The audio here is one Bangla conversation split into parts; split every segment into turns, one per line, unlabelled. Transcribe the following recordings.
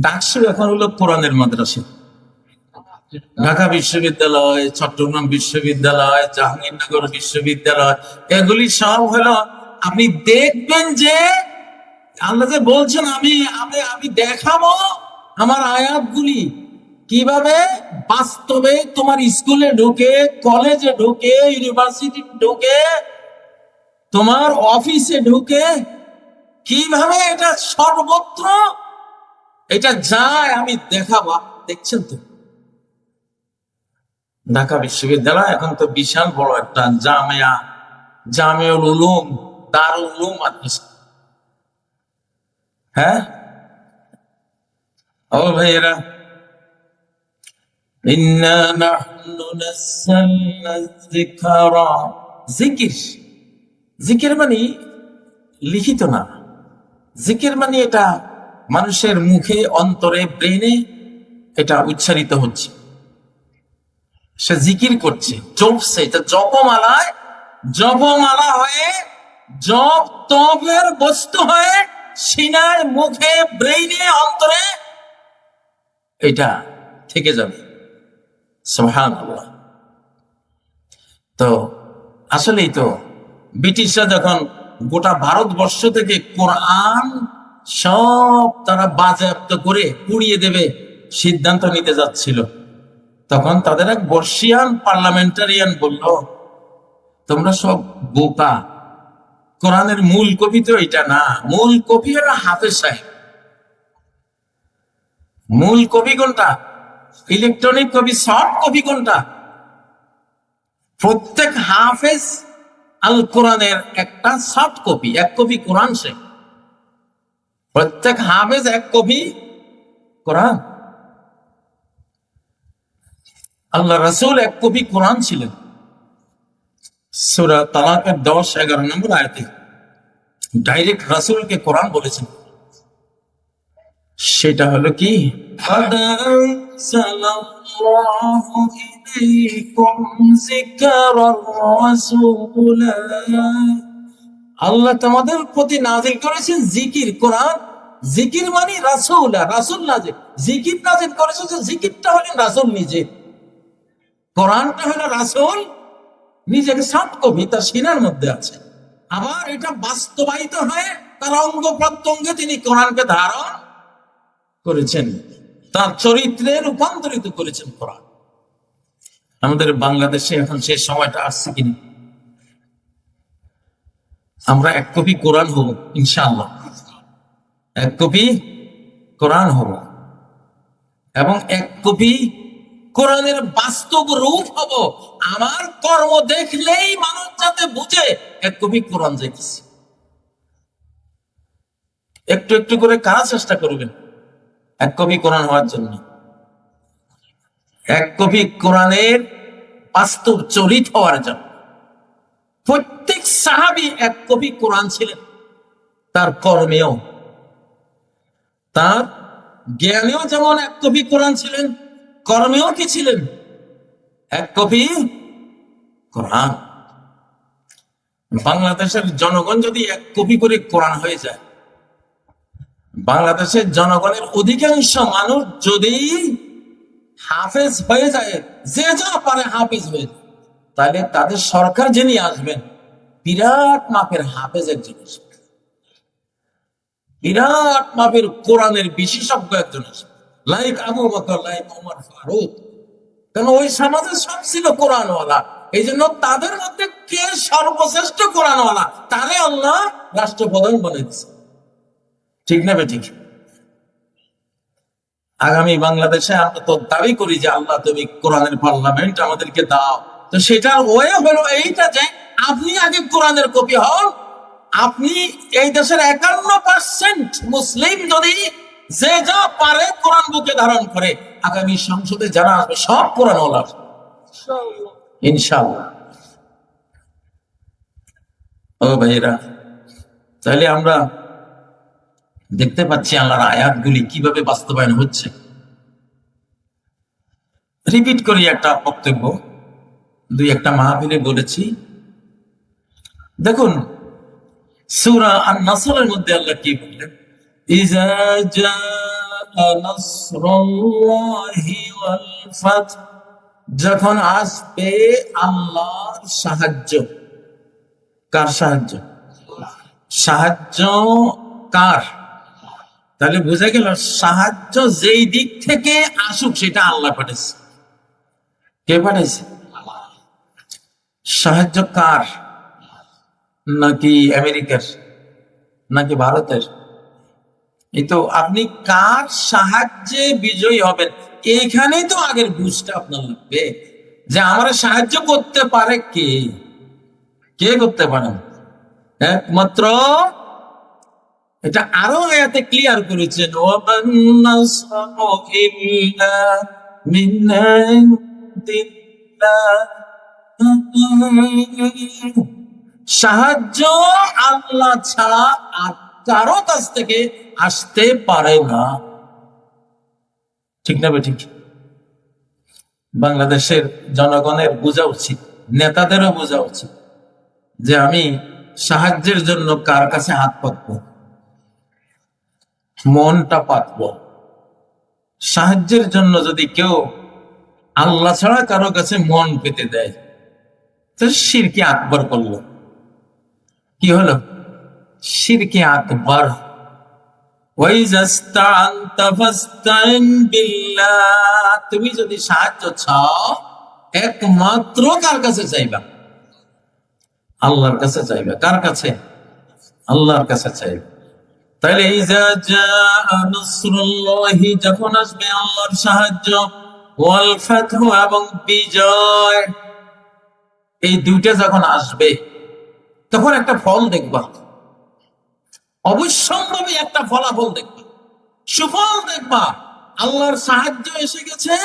ডাকসু এখন হলো কোরআনের মাদ্রাসা। ঢাকা বিশ্ববিদ্যালয়, চট্টগ্রাম বিশ্ববিদ্যালয়, জাহাঙ্গীরনগর বিশ্ববিদ্যালয়, এগুলি সব হলো, আপনি দেখবেন যে আল্লাহ যে বলছেন, আমি আমি আমি দেখাবো আমার আয়াতগুলি। কীভাবে? বাস্তবে তোমার স্কুলে ঢুকে, কলেজে ঢুকে, ইউনিভার্সিটি ঢুকে, তোমার অফিসে ঢুকে, কীভাবে এটা সর্বত্র এটা যায় আমি দেখাবো দেখছেন তো? ঢাকা বিশ্ববিদ্যালয় এখন তো বিশাল বড় একটা জামিয়া, জামিউল উলুম, দারুল উলুম হ্যাঁ? ও ভাইয়েরা জিকির মানে লিখিত না। জিকির মানে এটা মানুষের মুখে, অন্তরে ব্রেনে এটা উচ্চারিত হচ্ছে। সে জিকির করছে, জপছে, এটা জপমালায়, জপমালা হয়ে, জপ তপের বস্তু হয়ে সিনায় মুখে, ব্রেইনে, অন্তরে এটা থেকে যাবে। সোহান তো আসলেই তো ব্রিটিশরা যখন গোটা ভারতবর্ষ থেকে কোরআন সব তারা বাজেয়াপ্ত করে পুড়িয়ে দেবে সিদ্ধান্ত নিতে যাচ্ছিল। তখন তাদের এক বর্ষিয়ান পার্লামেন্টারিয়ান বলল, তোমরা সব বোকা। কোরআনের মূল কপি তো এটা না। মূল কপি হলো হাফেজ সাহেব। মূল কপি কোনটা? ইলেকট্রনিক কপি, সফট কপি কোনটা? প্রত্যেক হাফেজ আল কোরআনের একটা সফট কপি, এক কপি কোরআন সে প্রত্যেক হাফেজ এক কবি কোরআন। আল্লাহ রসুল এক কবি কোরআন ছিলেন। সুরা তালাকের দশ এগারো নম্বর আয়তে। ডাইরেক্ট রাসুলকে কোরআন বলেছেন। সেটা হলো কি? আল্লাহ তোমাদের প্রতি নাজিল করেছেন জিকির কোরআন। জিকির মানে রাসুল রাসুল নাজিল। জিকির নাজিল করেছে যে জিকিরটা হলেন রাসুল নিজে। কোরআনটা হলো রাসুল নিজেকে সাত কবি তার সিনার মধ্যে আছে। আবার এটা বাস্তবায়িত হয়ে তার অঙ্গ প্রত্যঙ্গে তিনি কোরআনকে ধারণ করেছেন। তার চরিত্রে রূপান্তরিত করেছেন কোরআন। আমাদের বাংলাদেশে এখন সেই সময়টা আসছে কিনা? আমরা এক কপি কোরআন হব, ইনশাআল্লাহ। এক কপি কোরআন হব এবং এক কপি কোরআনের বাস্তব রূপ হব। আমার কর্ম দেখলেই মানুষ যাতে বুঝে, এক কপি কোরআন যাইতেছে একটু একটু করে কারা চেষ্টা করবেন, এক কপি কোরআন হওয়ার জন্য। এক কপি কোরআনের বাস্তব চরিত হওয়ার জন্য। প্রত্যেক সাহাবি এক কপি কোরআন ছিলেন। তার কর্মেও তার জ্ঞানেও যেমন এক কপি কোরআন ছিলেন, কর্মেও কি ছিলেন? এক কপি কোরআন। বাংলাদেশের জনগণ যদি এক কপি করে কোরআন হয়ে যায়, বাংলাদেশের জনগণের অধিকাংশ মানুষ যদি হাফেজ হয়ে যায়, যে যা পারে হাফেজ হয়ে যায়, তাহলে তাদের সরকার যিনি আসবেন, বিরাট মাপের হাফেজ একজন আসবে বিরাট মাপের কোরআনের বিশেষজ্ঞ একজন আসবে like Abu Bakr, like Omar Farooq. কেন ওই সমাজে সব ছিল কোরআনওয়ালা। এই জন্য তাদের মধ্যে কে সর্বশ্রেষ্ঠ কোরআনওয়ালা? তারে আল্লাহ রাষ্ট্রপ্রধান বলেছে ঠিক না ঠিক আগামী বাংলাদেশে আমরা তো দাবি করি যে আল্লাহ তুমি কোরআনের পার্লামেন্ট আমাদেরকে দাও। তো সেটার ওয়ে হলো এইটা যে আপনি আগে কোরআনের কপি হন আপনি এই দেশের একান্ন পার্সেন্ট মুসলিম যদি যে যা পারে কোরআন বুকে ধারণ করে, আগামী সংসদে যারা আসবে, সব কোরআন ইনশাল্লাহ ও ভাইরা তাহলে আমরা দেখতে পাচ্ছি আল্লাহর আয়াতগুলি কীভাবে বাস্তবায়ন হচ্ছে। রিপিট করি একটা বক্তব্য। দুই একটা মাহফিলে বলেছি। দেখুন সুরা আর নাসরের মধ্যে আল্লাহ কি বললেন? যখন আসবে আল্লাহর সাহায্য। কার সাহায্য? সাহায্য কার? তাহলে বোঝা গেল সাহায্য যেই দিক থেকে আসুক, সেটা আল্লাহ পাঠাইছে। কে সাহায্য কার? নাকি আমেরিকার, নাকি ভারতের? এই তো আপনি কার সাহায্যে বিজয়ী হবেন? এইখানেই তো আগের বুঝটা আপনার লাগবে। যে আমার সাহায্য করতে পারে কে? কে করতে পারেন একমাত্র এটা আরও আয়াতে ক্লিয়ার করেছেন। ওয়ামান সাহায্য আল্লাহ ছাড়া আর কারও কাছ থেকে আসতে পারে না। ঠিক না ঠিক বাংলাদেশের জনগণের বোঝা উচিত, নেতাদেরও বোঝা উচিত যে আমি সাহায্যের জন্য কার কাছে হাত পাতবো, মনটা পাতবো। সাহায্যের জন্য যদি কেউ আল্লাহ ছাড়া কারও কাছে মন পেতে দেয় তো শিরকে আকবর করল। কি হলো? শিরকে আকবর তুমি যদি সাহায্য চাও, একমাত্র কার কাছে চাইবা? আল্লাহর কাছে চাইবা। কার কাছে? আল্লাহর কাছে চাইবা। তাহলে যখন আসবে আল্লাহর সাহায্য এবং বিজয়। এই দুইটা যখন আসবে তখন একটা ফল দেখবা। অবশ্যম্ভাবী একটা ফলাফল দেখবা। সুফল দেখবা। আল্লাহর সাহায্য এসে গেছে।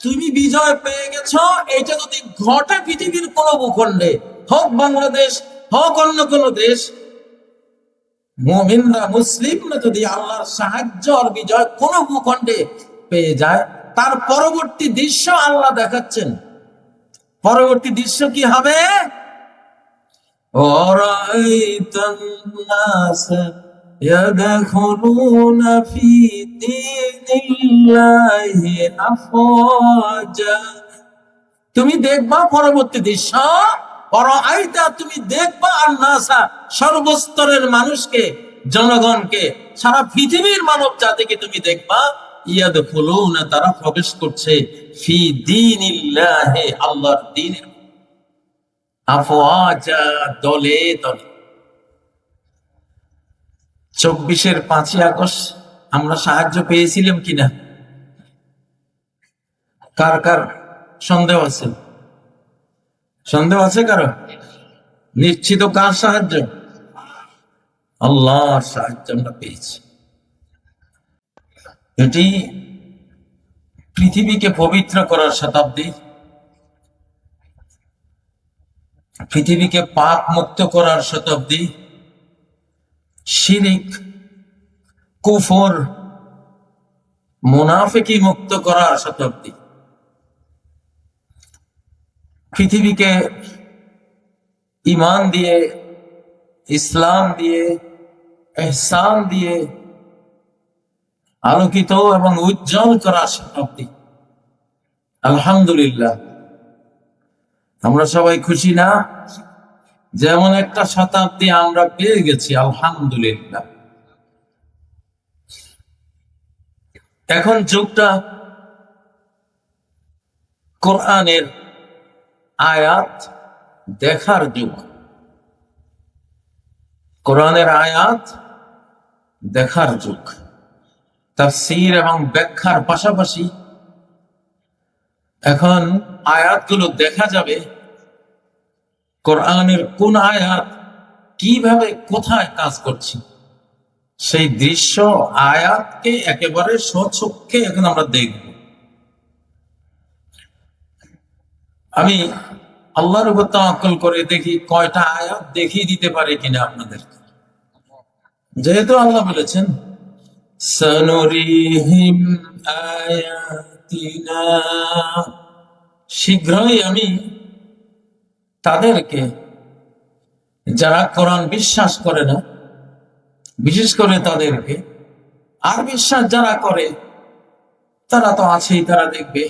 তুমি বিজয় পেয়ে গেছো। এটা যদি ঘটে পৃথিবীর কোন ভূখণ্ডে, হোক বাংলাদেশ, হোক অন্য কোন দেশ, মুমিনরা, মুসলিমরা যদি আল্লাহর সাহায্য আর বিজয় কোন ভূখণ্ডে পেয়ে যায়, তার পরবর্তী দৃশ্য আল্লাহ দেখাচ্ছেন। পরবর্তী দৃশ্য কি হবে? ورأيت الناس يدخلون في دين الله أفواجا তুমি দেখবা পরবর্তী দৃশ্য আইতা তুমি দেখবা আর নাসা সর্বস্তরের মানুষকে জনগণকে সারা পৃথিবীর মানব জাতিকে তুমি দেখবা ইয়াদ না তারা প্রবেশ করছে ফি দিন আল্লাহর দিনের আফওয়াজা দলে দলে। চব্বিশের পাঁচই আগস্ট আমরা সাহায্য পেয়েছিলাম কিনা? কার কার? সন্দেহ আছে? সন্দেহ আছে কারও? নিশ্চিত কার সাহায্য? আল্লাহর সাহায্য আমরা পেয়েছি। এটি পৃথিবীকে পবিত্র করার শতাব্দী। পৃথিবীকে পাপ মুক্ত করার শতাব্দী, শিরিক, কুফর, মুনাফিকি মুক্ত করার শতাব্দী। পৃথিবীকে ইমান দিয়ে, ইসলাম দিয়ে এহসান দিয়ে আলোকিত এবং উজ্জ্বল করার শতাব্দী। আলহামদুলিল্লাহ। আমরা সবাই খুশি না? যেমন একটা শতাব্দী আমরা পেয়ে গেছি, আলহামদুলিল্লাহ। এখন যুগটা কোরআনের আয়াত দেখার যুগ। কোরআনের আয়াত দেখার যুগ। তাফসীর এবং ব্যাখ্যার পাশাপাশি এখন আয়াতগুলো দেখা যাবে কোরআনের কোন আয়াত কীভাবে কোথায় কাজ করছে? সেই দৃশ্য আয়াতকে একেবারে স্বচক্ষে এখন আমরা দেখব। আমি আল্লাহর উপর তাওয়াক্কুল করে দেখি কয়টা আয়াত দেখিয়ে দিতে পারে কিনা আপনাদের যেহেতু আল্লাহ বলেছেন, সনুরিহিম আয়াতিনা শীঘ্রই আমি তাদেরকে, যারা কোরআন বিশ্বাস করে না, বিশেষ করে তাদেরকে, আর বিশ্বাস যারা করে, তারা তো আছেই, তারা দেখবে।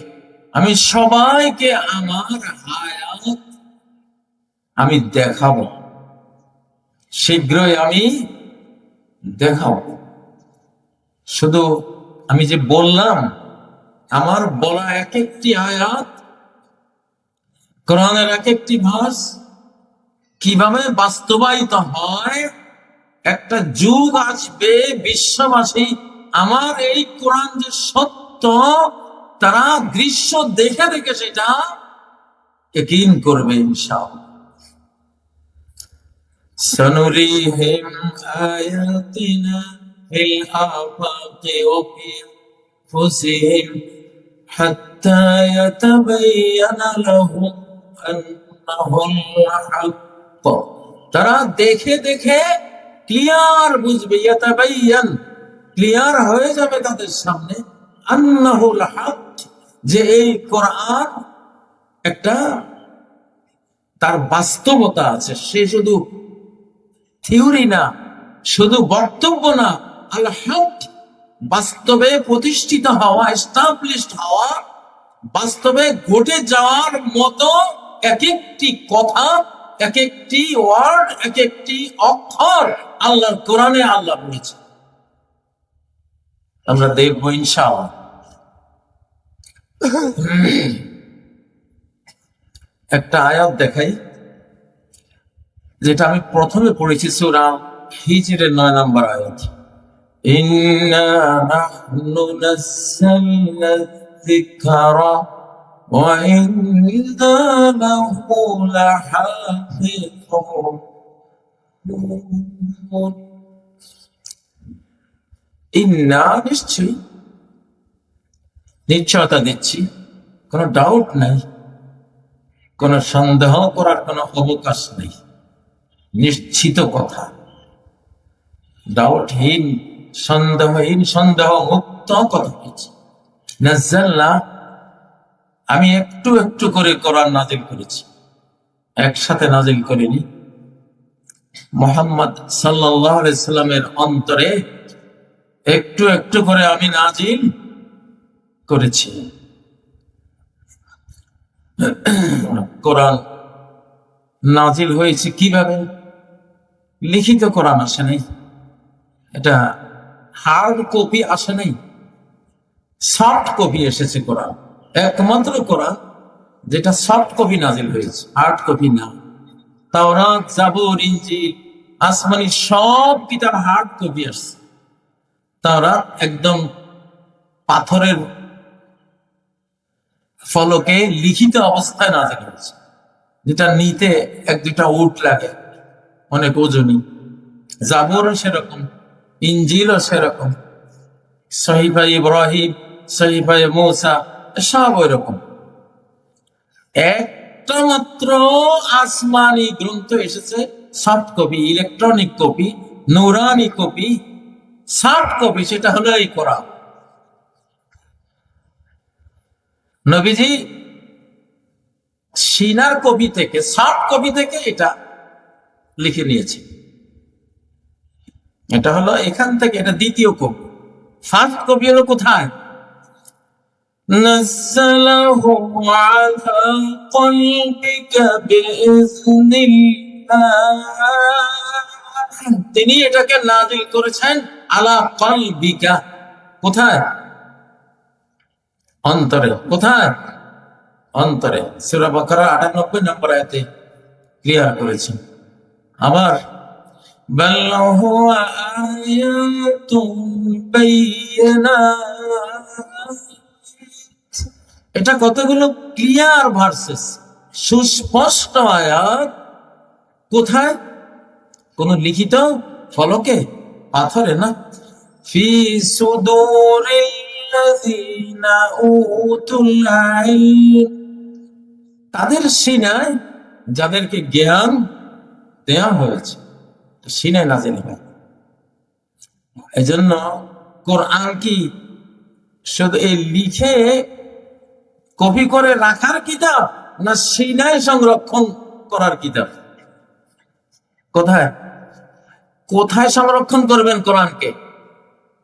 আমি সবাইকে আমার হায়াত আমি দেখাবো। শীঘ্রই আমি দেখাবো। শুধু আমি যে বললাম আমার বলা এক একটি আয়াত কোরআনের এক একটি ভাস কিভাবে বাস্তবায়িত হয় একটা যুগ আসবে বিশ্ববাসী আমার এই কোরআন যে সত্য তারা দৃশ্য দেখে দেখে সেটা একিন করবে ইনশাআল্লাহ سنريهم آياتنا في الآفاق وفي أنفسهم حتى يتبين لهم أنه الحق তারা দেখে দেখে ক্লিয়ার বুঝবে ইয়াতাবাইয়ান ক্লিয়ার হয়ে যাবে তাদের সামনে আন্নাহুল হক যে এই কোরআন একটা তার বাস্তবতা আছে সে শুধু থিওরি না শুধু বক্তব্য না আল হক বাস্তবে প্রতিষ্ঠিত হওয়া এস্টাবলিশড হওয়া, বাস্তবে ঘটে যাওয়ার মতো এক একটি কথা এক একটি ওয়ার্ড এক একটি অক্ষর আল্লাহ কোরআনে আল্লাহ বলেছে। আমরা দেখব ইনশাআল্লাহ। একটা আয়াত দেখাই, যেটা আমি প্রথমে পড়েছি, সুরা হিজরের নয় নম্বর আয়াত। নাহনু নাযালনা যিকরা ওয়া ইন্না লাহু লাহাফিজুন ইন্না নিশ্চয়ই নিশ্চয়তা দিচ্ছি। কোনো ডাউট নাই। কোনো সন্দেহ করার কোনো অবকাশ নেই। নিশ্চিত কথা। ডাউটহীন সন্দেহহীন সন্দেহ মুক্ত আমি একটু একটু করে কোরআন নাজিল করেছি। একসাথে নাজিল করিনি। মোহাম্মদ সাল্লামের অন্তরে একটু একটু করে আমি নাজিল করেছি। কোরআন নাজিল হয়েছে কীভাবে? লিখিত কোরআন আসে নাই। এটা হার্ড কপি আসে নাই। সফট কপি এসেছে কোরআন। একমাত্র কোরআন যেটা সফট কপি নাজিল হয়েছে, হার্ড কপি না। তাওরাত, জাবর ইঞ্জিল আসমানি সব কিতাব হার্ড কপি আসছে। তারা একদম পাথরের ফলকে লিখিত অবস্থায় নাজিল হয়েছে। যেটা নিতে এক দুটা উট লাগে, অনেক ওজনই। জাবরও সেরকম ইঞ্জিলও সেরকম। সহিফা ইব্রাহিম, সহিফা মৌসা, সব ওই রকম একটা মাত্র আসমানি গ্রন্থ এসেছে, সফট কপি, ইলেকট্রনিক কপি, নৌরানি কপি, সফট কপি, সেটা হলো এই কোরআন। নবীজি সিনার কবি থেকে, সফট কপি থেকে এটা লিখে নিয়েছে। এটা হলো এখান থেকে এটা দ্বিতীয় কপি ফার্স্ট কপি হলো কোথায় نزله على قلبك بإذن الله তিনি এটাকে নাজিল করেছেন আলা কলবিকা কোথায় অন্তরে কোথায় অন্তরে সুরা বাকারা আটানব্বই নম্বর আয়াতে ক্লিয়ার করেছেন আবার بل هو آيات بينات এটা কতগুলো ক্লিয়ার ভার্সেস সুস্পষ্ট আয়াত কোথায় কোন লিখিত ফলকে পাথরে না ফি সুদুরিল্লাযিনা উতুল ইলম তাদের সিনায় যাদেরকে জ্ঞান দেয়া হয়েছে সিনায় নাজিল হয়। এজন্য কোরআন কি শুধু এই লিখে কপি করে রাখার কিতাব না সিনায় সংরক্ষণ করার কিতাব? কোথায়? কোথায় সংরক্ষণ করবেন কোরআনকে?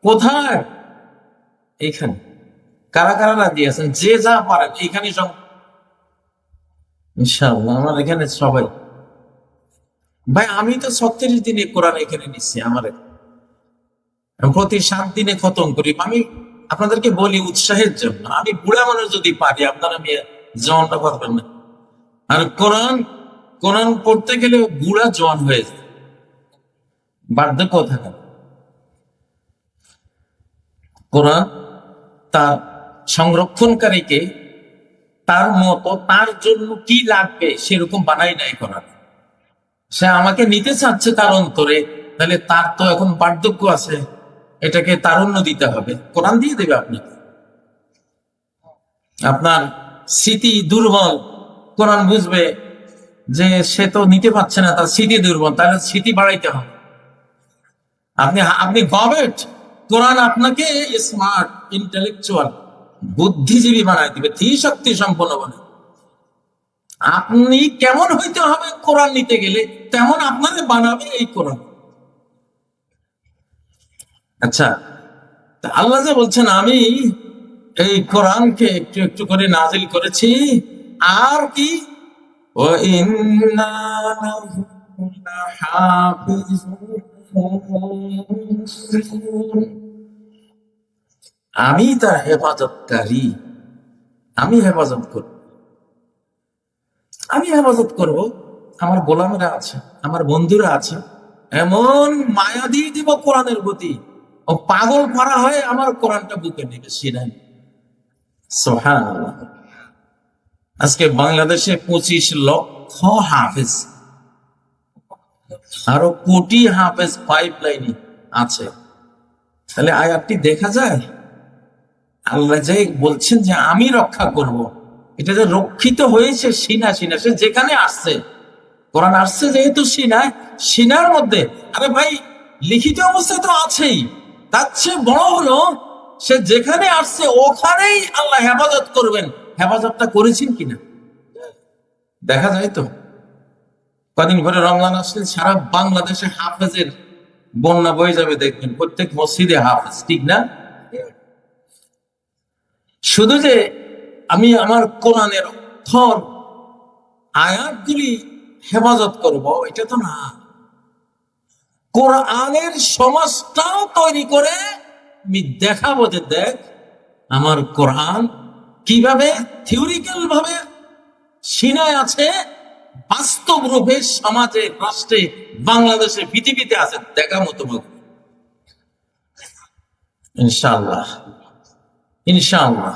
কোথায়? এইখানে। কারা কারা রাজি আছেন? যে যা পারেন এইখানে সব ইনশাআল্লাহ, আমার এখানে সবাই ভাই, আমি তো ছত্রিশ দিনে কোরআন এখানে নিচ্ছি আমার। প্রতি সাত দিনে খতম করি। আমি আপনাদেরকে বলি উৎসাহের জন্য। আমি বুড়া মানুষ যদি পারি, আপনারা মেয়ে জওয়ানটা পারবেন না। আর কোরআন কোরআন পড়তে গেলে বুড়া জওয়ান হয়ে যায়। বার্ধক্য থাকে। কোরআন তার সংরক্ষণকারীকে তার মতো, তার জন্য কি লাগবে সেরকম বানাই নাই কোরআন। সে আমাকে নিতে চাচ্ছে তার অন্তরে, তাহলে তার তো এখন বার্ধক্য আছে। এটাকে তারুণ্য দিতে হবে। কোরআন দিয়ে দেবে আপনাকে। আপনার স্মৃতি দুর্বল। কোরআন বুঝবে যে সে তো নিতে পারছে না, তার স্মৃতি দুর্বল তাহলে স্মৃতি বাড়াইতে হবে। আপনি আপনি গভর্নমেন্ট, কোরআন আপনাকে স্মার্ট ইন্টেলেকচুয়াল বুদ্ধিজীবী বানাই দিবে ধী শক্তি সম্পন্ন বানাই আপনি কেমন হইতে হবে কোরআন নিতে গেলে, তেমন আপনাকে বানাবে এই কোরআন। আচ্ছা আল্লাহ যে বলছেন, আমি এই কোরআনকে একটু একটু করে নাজিল করেছি, আর কি? আমি তার হেফাজতকারী, আমি হেফাজত করি। আমি হেফাজত করব। আমার গোলামেরা আছে, আমার বন্ধুরা আছে। এমন মায়া দিয়ে দিব কোরআনের প্রতি। ও পাগল পারা হয়ে আমার কোরআনটা বুকে নেবে সুবহানাল্লাহ। আজকে বাংলাদেশে পঁচিশ লক্ষ হাফেজ। আরও কোটি হাফেজ পাইপ লাইনে আছে। তাহলে আয়াতটি দেখা যায়? আল্লাহ যে বলছেন যে আমি রক্ষা করব। এটা যে রক্ষিত হয়েছে সিনা সিনা, সে যেখানে আসছে। কোরআন আসছে যেহেতু সিনায় সিনার মধ্যে। আরে ভাই, লিখিত অবস্থায় তো আছেই। তার চেয়ে বড় হলো, সে যেখানে আসছে, ওখানেই আল্লাহ হেফাজত করবেন। হেফাজতটা করেছেন কিনা? দেখা যায় তো। কদিন পরে রমজান আসলে সারা বাংলাদেশে হাফেজের বন্যা বয়ে যাবে দেখবেন। প্রত্যেক মসজিদে হাফেজ, ঠিক না? শুধু যে আমি আমার কোরআনের অক্ষর আয়াতগুলি হেফাজত করব, এটা তো না। কোরআনের সমাজটাও তৈরি করে আমি দেখাবো যে দেখ, আমার কোরআন কীভাবে থিওরিক্যাল ভাবে সিনায় আছে বাস্তব রূপে সমাজে, রাষ্ট্রে, বাংলাদেশে, পৃথিবীতে আছে দেখাবো তোমাকে ইনশাআল্লাহ। ইনশাআল্লাহ।